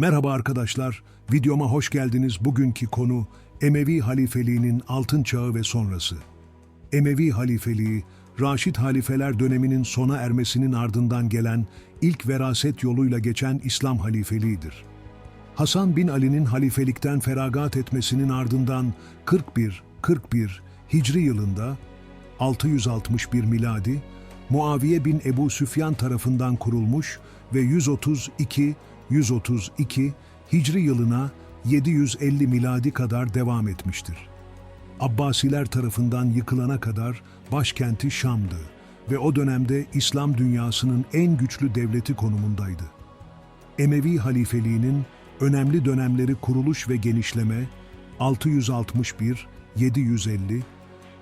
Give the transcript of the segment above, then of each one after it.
Merhaba arkadaşlar, videoma hoş geldiniz. Bugünkü konu Emevi halifeliğinin altın çağı ve sonrası. Emevi halifeliği, Raşid halifeler döneminin sona ermesinin ardından gelen ilk veraset yoluyla geçen İslam halifeliğidir. Hasan bin Ali'nin halifelikten feragat etmesinin ardından 41 41 Hicri yılında 661 miladi Muaviye bin Ebu Süfyan tarafından kurulmuş ve 132 132 Hicri yılına 750 miladi kadar devam etmiştir. Abbasiler tarafından yıkılana kadar başkenti Şam'dı ve o dönemde İslam dünyasının en güçlü devleti konumundaydı. Emevi halifeliğinin önemli dönemleri kuruluş ve genişleme 661 750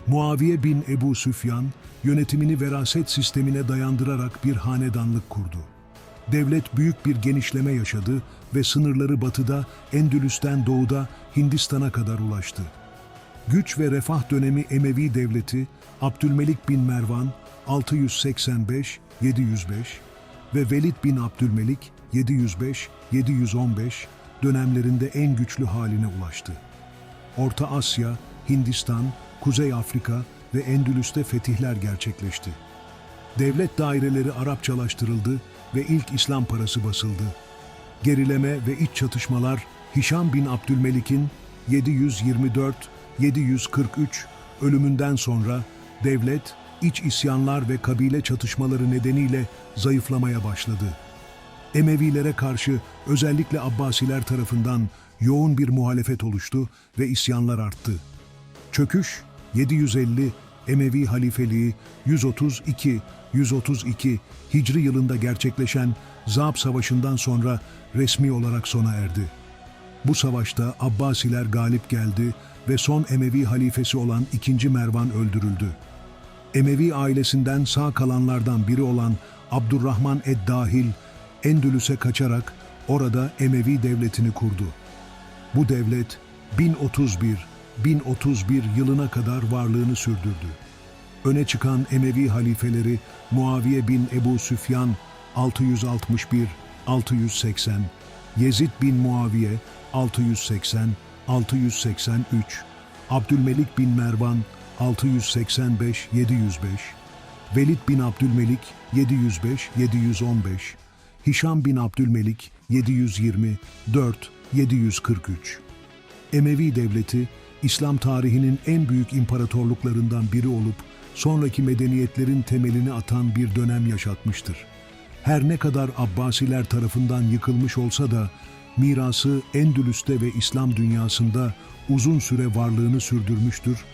Muaviye bin Ebu Süfyan yönetimini veraset sistemine dayandırarak bir hanedanlık kurdu. Devlet büyük bir genişleme yaşadı ve sınırları batıda, Endülüs'ten doğuda Hindistan'a kadar ulaştı. Güç ve refah dönemi Emevi devleti Abdülmelik bin Mervan 685-705 ve Velid bin Abdülmelik 705-715 dönemlerinde en güçlü haline ulaştı. Orta Asya, Hindistan, Kuzey Afrika ve Endülüs'te fetihler gerçekleşti. Devlet daireleri Arapçalaştırıldı ve ilk İslam parası basıldı. Gerileme ve iç çatışmalar Hişam bin Abdülmelik'in 724-743 ölümünden sonra devlet iç isyanlar ve kabile çatışmaları nedeniyle zayıflamaya başladı. Emevilere karşı özellikle Abbasiler tarafından yoğun bir muhalefet oluştu ve isyanlar arttı. Çöküş 750 Emevi halifeliği 132 132 Hicri yılında gerçekleşen Zab Savaşı'ndan sonra resmi olarak sona erdi. Bu savaşta Abbasiler galip geldi ve son Emevi halifesi olan 2. Mervan öldürüldü. Emevi ailesinden sağ kalanlardan biri olan Abdurrahman ed-Dahil, Endülüs'e kaçarak orada Emevi devletini kurdu. Bu devlet 1031 1031 yılına kadar varlığını sürdürdü. Öne çıkan Emevi halifeleri Muaviye bin Ebu Süfyan 661 680, Yezid bin Muaviye 680 683, Abdülmelik bin Mervan 685 705, Velid bin Abdülmelik 705 715, Hişam bin Abdülmelik 720 4 743. Emevi devleti İslam tarihinin en büyük imparatorluklarından biri olup sonraki medeniyetlerin temelini atan bir dönem yaşatmıştır. Her ne kadar Abbasiler tarafından yıkılmış olsa da mirası Endülüs'te ve İslam dünyasında uzun süre varlığını sürdürmüştür